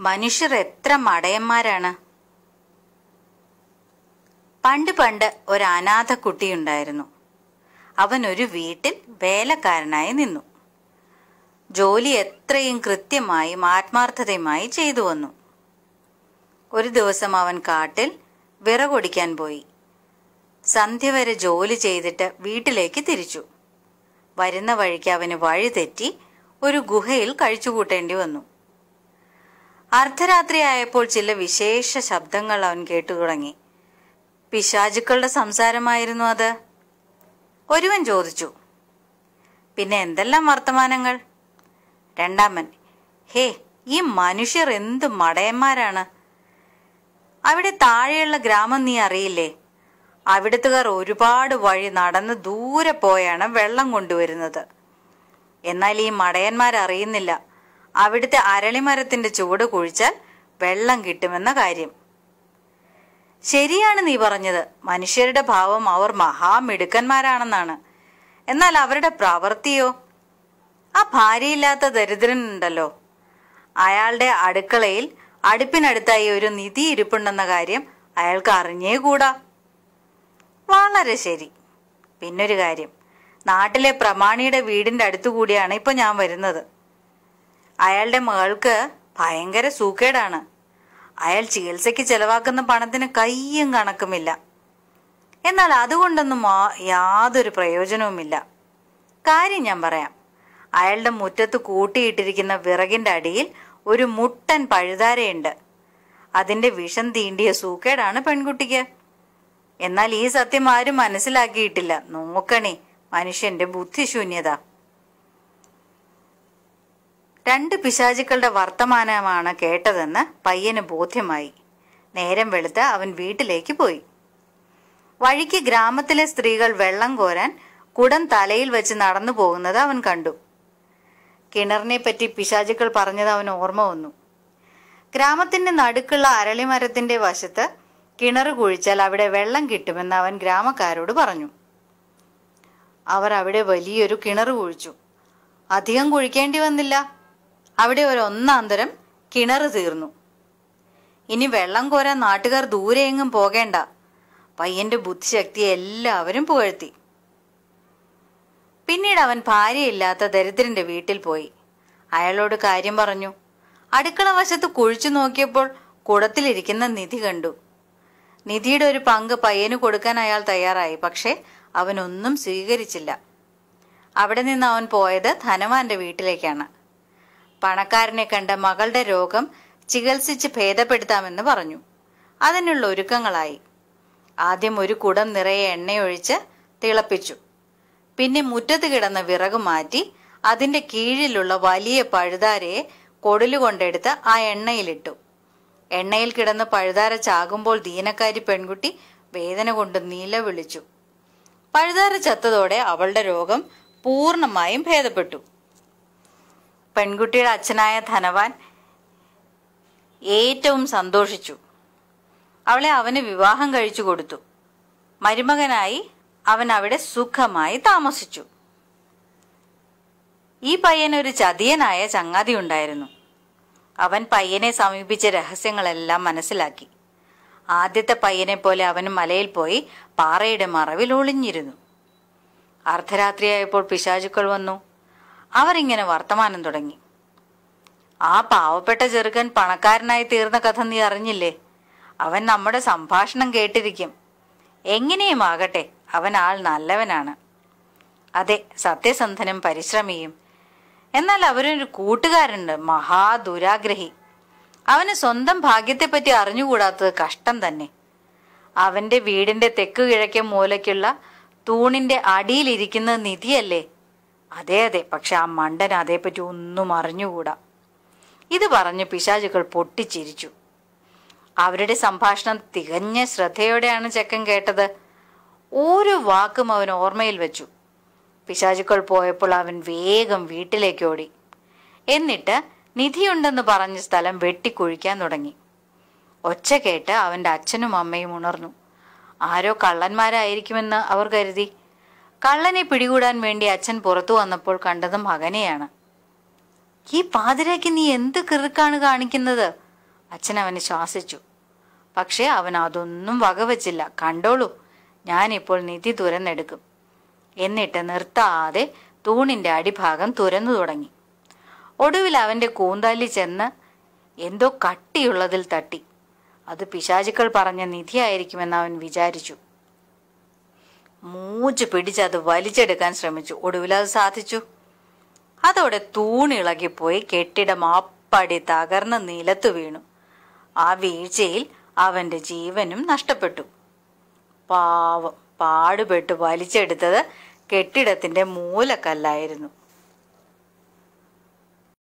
മനുഷ്യർ എത്ര മടയന്മാരാണ്? പണ്ട് പണ്ട് ഒരു അനാഥ കുട്ടിയുണ്ടായിരുന്നു. അവൻ ഒരു വീട്ടിൽ വേലക്കാരനായി നിന്നു. ജോലി എത്രയും കൃത്യമായും ആത്മാർത്ഥതയുമായി ചെയ്തു വന്നു. ഒരു ദിവസം അവൻ കാട്ടിൽ വിറകൊടിക്കാൻ പോയി. സന്ധ്യ വരെ ജോലി ചെയ്തിട്ട് വീട്ടിലേക്ക് തിരിച്ചു. വരുന്ന വഴിക്ക് അവന് വഴി തെറ്റി ഒരു ഗുഹയിൽ കഴിച്ചുകൂട്ടേണ്ടി വന്നു. അർദ്ധരാത്രിയായപ്പോൾ ചില വിശേഷ ശബ്ദങ്ങൾ അവൻ കേട്ടു തുടങ്ങി. പിശാചുക്കളുടെ സംസാരമായിരുന്നു അത്. ഒരുവൻ ചോദിച്ചു. പിന്നെ എന്തെല്ലാം വർത്തമാനങ്ങൾ? രണ്ടാമൻ ഹേ ഈ മനുഷ്യർ എന്ത് മടയന്മാരാണ്? അവിടെ താഴെയുള്ള ഗ്രാമം നീ അറിയില്ലേ? അവിടുത്തുകാർ ഒരുപാട് വഴി നടന്ന് ദൂരെ പോയാണ് വെള്ളം കൊണ്ടുവരുന്നത്. എന്നാൽ ഈ മടയന്മാരറിയുന്നില്ല. അവിടുത്തെ അരളിമരത്തിന്റെ ചുവട് കുഴിച്ചാൽ വെള്ളം കിട്ടുമെന്ന കാര്യം. ശരിയാണ് നീ പറഞ്ഞത്. മനുഷ്യരുടെ ഭാവം അവർ മഹാമിടുക്കന്മാരാണെന്നാണ്. എന്നാൽ അവരുടെ പ്രവൃത്തിയോ ആ ഭാര്യയില്ലാത്ത ദരിദ്രനുണ്ടല്ലോ. അയാളുടെ അടുക്കളയിൽ അടുപ്പിനടുത്തായി ഒരു നിധി ഇരിപ്പുണ്ടെന്ന കാര്യം അയാൾക്ക് അറിഞ്ഞേ കൂടാ. വളരെ ശരി. പിന്നൊരു കാര്യം. നാട്ടിലെ പ്രമാണിയുടെ വീടിന്റെ അടുത്തുകൂടിയാണ് ഇപ്പൊ ഞാൻ വരുന്നത്. അയാളുടെ മകൾക്ക് ഭയങ്കര സൂക്കേടാണ്. അയാൾ ചികിത്സയ്ക്ക് ചെലവാക്കുന്ന പണത്തിന് കയ്യും കണക്കുമില്ല. എന്നാൽ അതുകൊണ്ടൊന്നും യാതൊരു പ്രയോജനവുമില്ല. കാര്യം ഞാൻ പറയാം. അയാളുടെ മുറ്റത്ത് കൂട്ടിയിട്ടിരിക്കുന്ന വിറകിന്റെ അടിയിൽ ഒരു മുട്ടൻ പഴുതാരയുണ്ട്. അതിന്റെ വിഷം തീണ്ടിയ സൂക്കേടാണ് പെൺകുട്ടിക്ക്. എന്നാൽ ഈ സത്യം ആരും മനസ്സിലാക്കിയിട്ടില്ല. നോക്കണേ മനുഷ്യന്റെ ബുദ്ധിശൂന്യത. രണ്ട് പിശാചുക്കളുടെ വർത്തമാനമാണ് കേട്ടതെന്ന് പയ്യന് ബോധ്യമായി. നേരം വെളുത്ത് അവൻ വീട്ടിലേക്ക് പോയി. വഴിക്ക് ഗ്രാമത്തിലെ സ്ത്രീകൾ വെള്ളം കോരാൻ കുടം തലയിൽ വെച്ച് നടന്നു പോകുന്നത് അവൻ കണ്ടു. കിണറിനെ പറ്റി പിശാചുക്കൾ പറഞ്ഞത് അവൻ ഓർമ്മ വന്നു. ഗ്രാമത്തിന്റെ നടുക്കുള്ള അരളിമരത്തിന്റെ വശത്ത് കിണർ കുഴിച്ചാൽ അവിടെ വെള്ളം കിട്ടുമെന്ന് അവൻ ഗ്രാമക്കാരോട് പറഞ്ഞു. അവർ അവിടെ വലിയൊരു കിണർ കുഴിച്ചു. അധികം കുഴിക്കേണ്ടി വന്നില്ല. അവിടെ ഒരു ഒന്നാന്തരം കിണർ തീർന്നു. ഇനി വെള്ളം കോരാൻ നാട്ടുകാർ ദൂരെ എങ്ങും പോകേണ്ട. പയ്യന്റെ ബുദ്ധിശക്തിയെ എല്ലാവരും പുകഴ്ത്തി. പിന്നീട് അവൻ ഭാര്യയില്ലാത്ത ദരിദ്രന്റെ വീട്ടിൽ പോയി. അയാളോട് കാര്യം പറഞ്ഞു. അടുക്കള വശത്ത് കുഴിച്ചു നോക്കിയപ്പോൾ കുടത്തിലിരിക്കുന്ന നിധി കണ്ടു. നിധിയുടെ ഒരു പങ്ക് പയ്യന് കൊടുക്കാൻ അയാൾ തയ്യാറായി പക്ഷേ അവനൊന്നും സ്വീകരിച്ചില്ല. അവിടെ നിന്ന് അവൻ പോയത് ധനവാന്റെ വീട്ടിലേക്കാണ്. പണക്കാരനെ കണ്ട മകളുടെ രോഗം ചികിത്സിച്ച് ഭേദപ്പെടുത്താമെന്ന് പറഞ്ഞു. അതിനുള്ള ഒരുക്കങ്ങളായി. ആദ്യം ഒരു കുടം നിറയെ എണ്ണയൊഴിച്ച് തിളപ്പിച്ചു. പിന്നെ മുറ്റത്ത് കിടന്ന വിറക് മാറ്റി അതിന്റെ കീഴിലുള്ള വലിയ പഴുതാരയെ കൊടലുകൊണ്ടെടുത്ത് ആ എണ്ണയിലിട്ടു. എണ്ണയിൽ കിടന്ന് പഴുതാര ചാകുമ്പോൾ ദീനക്കാരി പെൺകുട്ടി വേദന കൊണ്ട് നിലവിളിച്ചു. പഴുതാര ചത്തതോടെ അവളുടെ രോഗം പൂർണമായും ഭേദപ്പെട്ടു. പെൺകുട്ടിയുടെ അച്ഛനായ ധനവാൻ ഏറ്റവും സന്തോഷിച്ചു. അവളെ അവന് വിവാഹം കഴിച്ചു കൊടുത്തു. മരുമകനായി അവൻ അവിടെ സുഖമായി താമസിച്ചു. ഈ പയ്യൻ ഒരു ചതിയനായ ചങ്ങാതി ഉണ്ടായിരുന്നു. അവൻ പയ്യനെ സമീപിച്ച രഹസ്യങ്ങളെല്ലാം മനസ്സിലാക്കി. ആദ്യത്തെ പയ്യനെ പോലെ അവൻ മലയിൽ പോയി പാറയുടെ മറവിൽ ഒളിഞ്ഞിരുന്നു. അർദ്ധരാത്രിയായപ്പോൾ പിശാചുക്കൾ വന്നു. അവർ ഇങ്ങനെ വർത്തമാനം തുടങ്ങി. ആ പാവപ്പെട്ട ചെറുക്കൻ പണക്കാരനായി തീർന്ന കഥ നീ അറിഞ്ഞില്ലേ? അവൻ നമ്മുടെ സംഭാഷണം കേട്ടിരിക്കും. എങ്ങനെയും ആകട്ടെ അവൻ ആൾ നല്ലവനാണ്. അതെ സത്യസന്ധനും പരിശ്രമിയും. എന്നാൽ അവരൊരു കൂട്ടുകാരുണ്ട് മഹാദുരാഗ്രഹി. അവന് സ്വന്തം ഭാഗ്യത്തെപ്പറ്റി അറിഞ്ഞുകൂടാത്തത് കഷ്ടം തന്നെ. അവന്റെ വീടിന്റെ തെക്കു കിഴക്കേ മൂലയ്ക്കുള്ള തൂണിന്റെ അടിയിലിരിക്കുന്നത് നിധിയല്ലേ? അതെ അതെ. പക്ഷെ ആ മണ്ടൻ അതേപ്പറ്റി ഒന്നും അറിഞ്ഞുകൂടാ. ഇത് പറഞ്ഞ് പിശാചുക്കൾ പൊട്ടിച്ചിരിച്ചു. അവരുടെ സംഭാഷണം തികഞ്ഞ ശ്രദ്ധയോടെയാണ് ചെക്കൻ കേട്ടത്. ഓരോ വാക്കും അവൻ ഓർമ്മയിൽ വെച്ചു. പിശാചുക്കൾ പോയപ്പോൾ അവൻ വേഗം വീട്ടിലേക്ക് ഓടി. എന്നിട്ട് നിധിയുണ്ടെന്ന് പറഞ്ഞ സ്ഥലം വെട്ടിക്കുഴിക്കാൻ തുടങ്ങി. ഒച്ച കേട്ട് അവന്റെ അച്ഛനും അമ്മയും ഉണർന്നു. ആരോ കള്ളന്മാരായിരിക്കുമെന്ന് അവർ കരുതി. കള്ളനെ പിടികൂടാൻ വേണ്ടി അച്ഛൻ പുറത്തു വന്നപ്പോൾ കണ്ടത് മകനെയാണ്. ഈ പാതിരയ്ക്ക് നീ എന്ത് കിറുക്കാണ് കാണിക്കുന്നത്? അച്ഛൻ അവനെ ശ്വാസിച്ചു പക്ഷേ അവൻ അതൊന്നും വകവച്ചില്ല. കണ്ടോളൂ ഞാനിപ്പോൾ നിധി തുരന്നെടുക്കും. എന്നിട്ട് നിർത്താതെ തൂണിന്റെ അടിഭാഗം തുരന്നു തുടങ്ങി. ഒടുവിൽ അവന്റെ കൂന്താലി ചെന്ന് എന്തോ കട്ടിയുള്ളതിൽ തട്ടി. അത് പിശാചുക്കൾ പറഞ്ഞ നിധിയായിരിക്കുമെന്ന് അവൻ വിചാരിച്ചു. മൂച്ച് പിടിച്ച് അത് വലിച്ചെടുക്കാൻ ശ്രമിച്ചു. ഒടുവിൽ അത് സാധിച്ചു. അതോടെ തൂണിളകിപ്പോയി കെട്ടിടം അപ്പടി തകർന്ന് നിലത്തു വീണു. ആ വീഴ്ചയിൽ അവന്റെ ജീവനും നഷ്ടപ്പെട്ടു. പാവം പാടുപെട്ട് വലിച്ചെടുത്തത് കെട്ടിടത്തിന്റെ മൂലക്കല്ലായിരുന്നു.